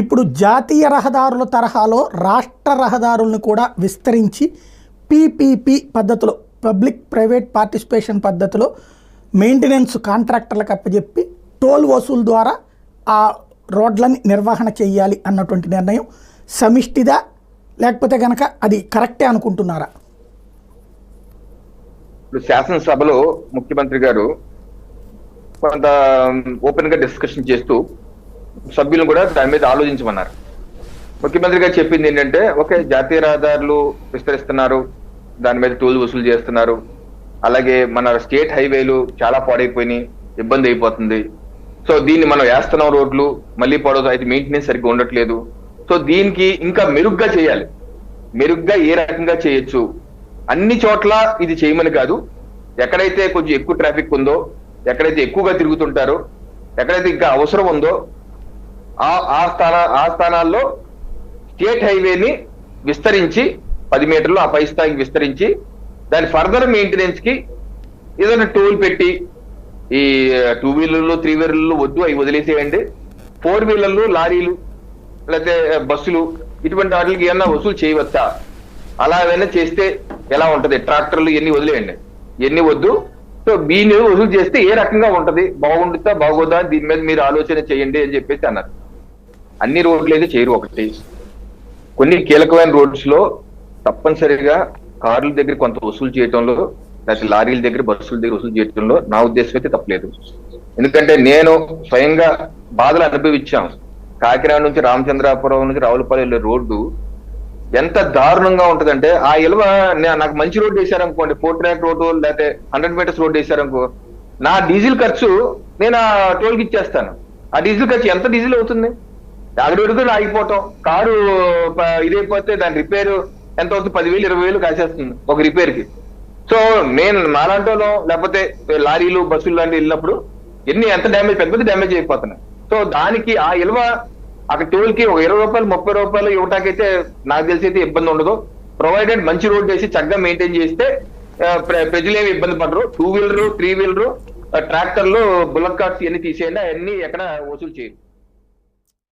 ఇప్పుడు జాతీయ రహదారుల తరహాలో రాష్ట్ర రహదారులను కూడా విస్తరించి పీపీపీ పద్ధతిలో పబ్లిక్ ప్రైవేట్ పార్టిసిపేషన్ పద్ధతిలో మెయింటెనెన్స్ కాంట్రాక్టర్లకు అప్పచెప్పి టోల్ వసూలు ద్వారా ఆ రోడ్లని నిర్వహణ చేయాలి అన్నటువంటి నిర్ణయం సమిష్టిదా? లేకపోతే కనుక అది కరెక్టే అనుకుంటున్నారా? ఇప్పుడు శాసనసభలో ముఖ్యమంత్రి గారు కొంత ఓపెన్గా డిస్కషన్ చేస్తూ సభ్యులను కూడా దాని మీద ఆలోచించమన్నారు. ముఖ్యమంత్రి గారు చెప్పింది ఏంటంటే ఓకే జాతీయ రహదారులు విస్తరిస్తున్నారు దాని మీద టోల్ వసూలు చేస్తున్నారు. అలాగే మన స్టేట్ హైవేలు చాలా పాడైపోయినాయి ఇబ్బంది అయిపోతుంది. సో దీన్ని మనం వేస్తున్నాం రోడ్లు మళ్ళీ పడదు అయితే మెయింటెనెన్స్ సరిగ్గా ఉండట్లేదు. సో దీనికి ఇంకా మెరుగ్గా చేయాలి. మెరుగ్గా ఏ రకంగా చేయొచ్చు? అన్ని చోట్ల ఇది చేయమని కాదు. ఎక్కడైతే కొంచెం ఎక్కువ ట్రాఫిక్ ఉందో ఎక్కడైతే ఎక్కువగా తిరుగుతుంటారో ఎక్కడైతే ఇంకా అవసరం ఉందో ఆ ఆ స్థాన ఆ స్థానాల్లో స్టేట్ హైవేని విస్తరించి పది మీటర్లు ఆ పై స్థాయికి విస్తరించి దాని ఫర్దర్ మెయింటెనెన్స్కి ఏదైనా టోల్ పెట్టి ఈ టూ వీలర్లు త్రీ వీలర్లు వద్దు అవి వదిలేసేయండి. ఫోర్ వీలర్లు లారీలు లేకపోతే బస్సులు ఇటువంటి వాటికి ఏమన్నా వసూలు చేయవచ్చా? అలా ఏమైనా చేస్తే ఎలా ఉంటది? ట్రాక్టర్లు ఎన్ని వదిలేయండి. ఎన్ని వద్దు. సో దీన్ని వసూలు చేస్తే ఏ రకంగా ఉంటది? బాగుంటుందా బాగోదా? దీని మీద మీరు ఆలోచన చేయండి అని చెప్పేసి అన్నారు. అన్ని రోడ్లు అయితే చేయరు ఒకటి. కొన్ని కీలకమైన రోడ్స్లో తప్పనిసరిగా కార్ల దగ్గర కొంత వసూలు చేయటంలో లేకపోతే లారీల దగ్గర బస్సుల దగ్గర వసూలు చేయటంలో నా ఉద్దేశం అయితే తప్పలేదు. ఎందుకంటే నేను స్వయంగా బాధలు అనుభవించాం. కాకినాడ నుంచి రామచంద్రాపురం నుంచి రావులపల్లి వెళ్ళే రోడ్డు ఎంత దారుణంగా ఉంటదంటే ఆ ఇలువ నాకు మంచి రోడ్డు వేశారనుకోండి ఫోర్ ట్రాక్ రోడ్డు లేకపోతే హండ్రెడ్ మీటర్స్ రోడ్డు వేశారనుకో నా డీజిల్ ఖర్చు నేను ఆ టోల్కి ఇచ్చేస్తాను. ఆ డీజిల్ ఖర్చు ఎంత డీజిల్ అవుతుంది? అక్కడ వరకు ఆగిపోవటం. కారు ఇదైపోతే దాని రిపేర్ ఎంత అవుతుంది? పదివేలు ఇరవై వేలు కాసేస్తుంది ఒక రిపేర్కి సో నేను మాలాంటోలో లేకపోతే లారీలు బస్సులు లాంటివి వెళ్ళినప్పుడు ఎన్ని ఎంత డ్యామేజ్ పెద్ద పెద్ద డ్యామేజ్ అయిపోతున్నాయి. సో దానికి ఆ ఇలువ అక్కడ టోల్కి ఒక ఇరవై రూపాయలు ముప్పై రూపాయలు ఇవ్వటాకైతే నాకు తెలిసి అయితే ఇబ్బంది ఉండదు. ప్రొవైడెడ్ మంచి రోడ్ చేసి చక్కగా మెయింటైన్ చేస్తే ఆ, ప్రజలు ఏమి ఇబ్బంది పడరు. టూ వీలర్ త్రీ వీలర్ ట్రాక్టర్లు బుల్లక్ కార్డ్స్ ఇవన్నీ తీసేయండి అవన్నీ ఎక్కడ వసూలు చేయరు.